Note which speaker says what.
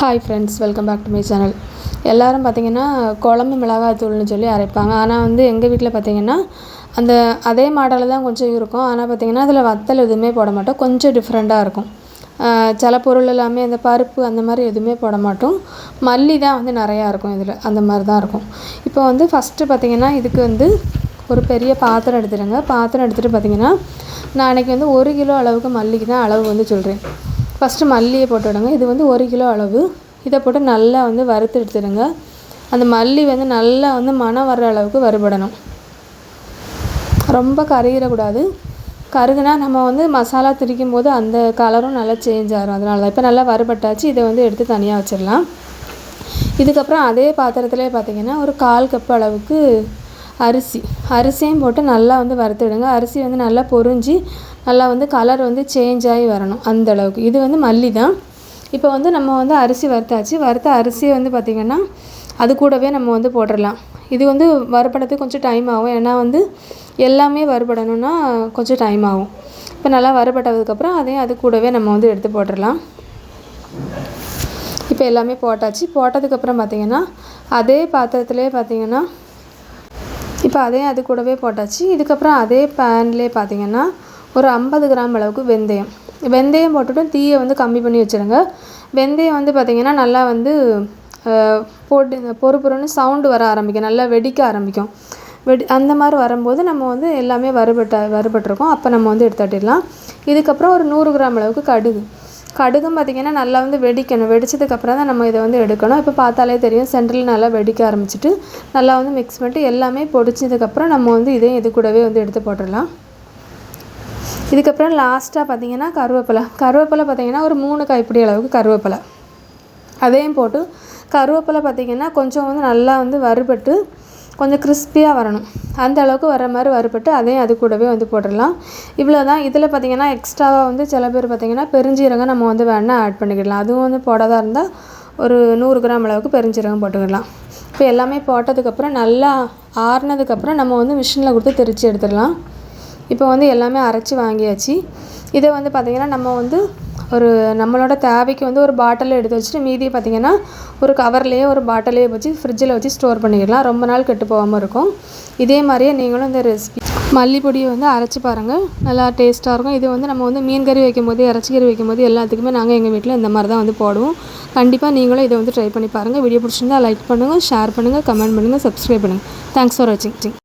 Speaker 1: Hi friends welcome back to my channel எல்லோரும் பார்த்திங்கன்னா குழம்பு மிளகாத்தூள்னு சொல்லி அரைப்பாங்க. ஆனால் வந்து எங்கள் வீட்டில் பார்த்திங்கன்னா அந்த அதே மாடலில் தான் கொஞ்சம் இருக்கும். ஆனால் பார்த்திங்கன்னா அதில் வத்தல் எதுவுமே போட மாட்டோம். கொஞ்சம் டிஃப்ரெண்ட்டாக இருக்கும். சில பொருள் எல்லாமே அந்த பருப்பு அந்த மாதிரி எதுவுமே போட மாட்டோம். மல்லி தான் வந்து நிறையா இருக்கும் இதில். அந்த மாதிரி தான் இருக்கும். இப்போ வந்து ஃபஸ்ட்டு பார்த்திங்கன்னா இதுக்கு வந்து ஒரு பெரிய பாத்திரம் எடுத்துடுங்க. பாத்திரம் எடுத்துகிட்டு பார்த்திங்கன்னா நான் அன்றைக்கி வந்து ஒரு கிலோ அளவுக்கு மல்லிக்கு தான் அளவு வந்து சொல்கிறேன் ஃபஸ்ட்டு மல்லியை போட்டுவிடுங்க இது வந்து ஒரு கிலோ அளவு. இதை போட்டு நல்லா வந்து வறுத்து எடுத்துடுங்க. அந்த மல்லி வந்து நல்லா வந்து மணம் வர்ற அளவுக்கு வறுபடணும். ரொம்ப கருகிடக்கூடாது. கருகுனா நம்ம வந்து மசாலா திரிக்கும் போது அந்த கலரும் நல்லா சேஞ்ச் ஆகும் அதனால தான். இப்போ நல்லா வறுபட்டாச்சு. இதை வந்து எடுத்து தனியாக வச்சிடலாம். இதுக்கப்புறம் அதே பாத்திரத்துலேயே பார்த்திங்கன்னா ஒரு கால் கப் அளவுக்கு அரிசி. அரிசியும் போட்டு நல்லா வந்து வறுத்துவிடுங்க அரிசி வந்து நல்லா பொரிஞ்சு நல்லா வந்து கலர் வந்து சேஞ்ச் ஆகி வரணும் அந்த அளவுக்கு. இது வந்து மல்லி தான். இப்போ வந்து நம்ம வந்து அரிசி வறுத்தாச்சு. வறுத்த அரிசியை வந்து பார்த்திங்கன்னா அது கூடவே நம்ம வந்து போட்டுடலாம் இது வந்து வறுபடுறதுக்கு கொஞ்சம் டைம் ஆகும். ஏன்னா வந்து எல்லாமே வறுபடணும்னா கொஞ்சம் டைம் ஆகும். இப்போ நல்லா வறுபட்டதுக்கப்புறம் அதையும் அது கூடவே நம்ம வந்து எடுத்து போட்டுடலாம் இப்போ எல்லாமே போட்டாச்சு. போட்டதுக்கப்புறம் பார்த்திங்கன்னா அதே பாத்திரத்துலேயே பார்த்திங்கன்னா இப்போ அதையும் அது கூடவே போட்டாச்சு. இதுக்கப்புறம் அதே பேன்லேயே பார்த்திங்கன்னா ஒரு ஐம்பது கிராம் அளவுக்கு வெந்தயம். வெந்தயம் போட்டுட்டு தீயை வந்து கம்மி பண்ணி வச்சுருங்க. வெந்தயம் வந்து பார்த்திங்கன்னா நல்லா வந்து போட்டு பொறு பொறுன்னு சவுண்டு வர ஆரம்பிக்கும். நல்லா வெடிக்க ஆரம்பிக்கும். வெடி அந்த மாதிரி வரும்போது நம்ம வந்து எல்லாமே வறுபட்ட வறுபட்டிருக்கோம். அப்போ நம்ம வந்து எடுத்துட்டிடலாம் இதுக்கப்புறம் ஒரு நூறு கிராம் அளவுக்கு கடுகு. கடுகும் பார்த்திங்கன்னா நல்லா வந்து வெடிக்கணும். வெடிச்சதுக்கப்புறம் தான் நம்ம இதை வந்து எடுக்கணும். இப்போ பார்த்தாலே தெரியும் சென்டரில் நல்லா வெடிக்க ஆரம்பிச்சிட்டு நல்லா வந்து மிக்ஸ் பண்ணிட்டு எல்லாமே பொடிச்சதுக்கப்புறம் நம்ம வந்து இதையும் இது கூடவே வந்து எடுத்து போட்டுடலாம். இதுக்கப்புறம் லாஸ்ட்டாக பார்த்தீங்கன்னா கருவேப்பிலை. கருவேப்பிலை பார்த்திங்கன்னா ஒரு மூணு கைப்பிடி அளவுக்கு கருவேப்பிலை. அதையும் போட்டு கருவேப்பிலை பார்த்திங்கன்னா கொஞ்சம் வந்து நல்லா வந்து வறுபட்டு கொஞ்சம் கிறிஸ்பியாக வரணும். அந்த அளவுக்கு வர மாதிரி வறுபட்டு அதையும் அது கூடவே வந்து போட்டுடலாம். இவ்வளோ தான் இதில் பார்த்திங்கன்னா எக்ஸ்ட்ராவாக வந்து சில பேர் பார்த்திங்கன்னா பெருஞ்சீரகம் நம்ம வந்து வேணால் ஆட் பண்ணிக்கிடலாம். அதுவும் வந்து போடாதா இருந்தால் ஒரு நூறு கிராம் அளவுக்கு பெருஞ்சீரகம் போட்டுக்கிடலாம். இப்போ எல்லாமே போட்டதுக்கப்புறம் நல்லா ஆறுனதுக்கப்புறம் நம்ம வந்து மிஷினில் கொடுத்து திரித்து எடுத்துடலாம். இப்போ வந்து எல்லாமே அரைச்சி வாங்கியாச்சு. இதை வந்து பார்த்திங்கன்னா நம்ம வந்து ஒரு நம்மளோட தேவைக்கு வந்து ஒரு பாட்டில் எடுத்து வச்சுட்டு மீதி பார்த்திங்கன்னா ஒரு கவர்லேயே ஒரு பாட்டிலையே வச்சு ஃப்ரிட்ஜில் வச்சு ஸ்டோர் பண்ணிக்கலாம் ரொம்ப நாள் கெட்டு போகாமல் இருக்கும். இதே மாதிரியே நீங்களும் இந்த ரெசிபி மல்லிப்பொடியை வந்து அரைச்சி பாருங்கள் நல்லா டேஸ்ட்டாக இருக்கும். இது வந்து நம்ம வந்து மீன் கறி வைக்கும் போது இறச்சி கறி வைக்கும் போது எல்லாத்துக்குமே நாங்கள் எங்கள் வீட்டில் இந்த மாதிரி தான் வந்து போடுவோம். கண்டிப்பாக நீங்களும் இதை வந்து ட்ரை பண்ணி பாருங்கள் வீடியோ பிடிச்சிருந்தா லைக் பண்ணுங்கள் ஷேர் பண்ணுங்கள் கமெண்ட் பண்ணுங்கள் சப்ஸ்கிரைப் பண்ணுங்கள் தேங்க்ஸ் ஃபார் வாட்சிங்